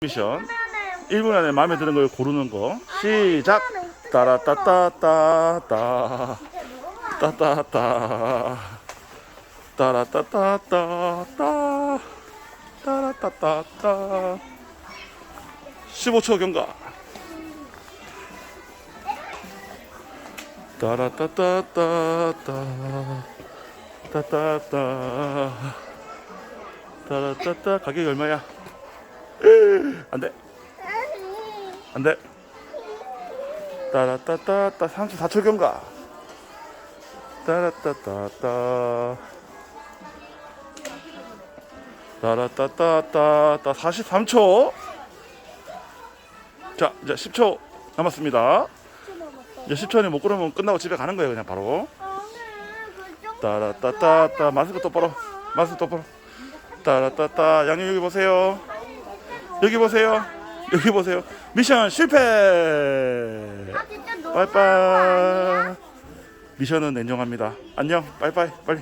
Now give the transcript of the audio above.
미션. 1분 안에 마음에 드는 걸 고르는 거. 시작. 따라따따따따. 따따따. 따라따따따따. 따라따따따. 15초 경과. 따라따따따따. 따따따. 따라따따. 가격이 얼마야? 안돼. 안돼. 따라따따따 34초 경과 따라따따따. 따라따따따따 43초. 자 이제 10초 남았습니다. 이제 10초 안에 못 그러면 끝나고 집에 가는 거예요 그냥 바로. 따라따따따 마스크 똑바로 마스크 똑바로 따라따따 양님 여기 보세요 여기 보세요. 여기 보세요. 미션 실패. 빠이빠이. 미션은 냉정합니다. 안녕. 빠이빠이. 빨리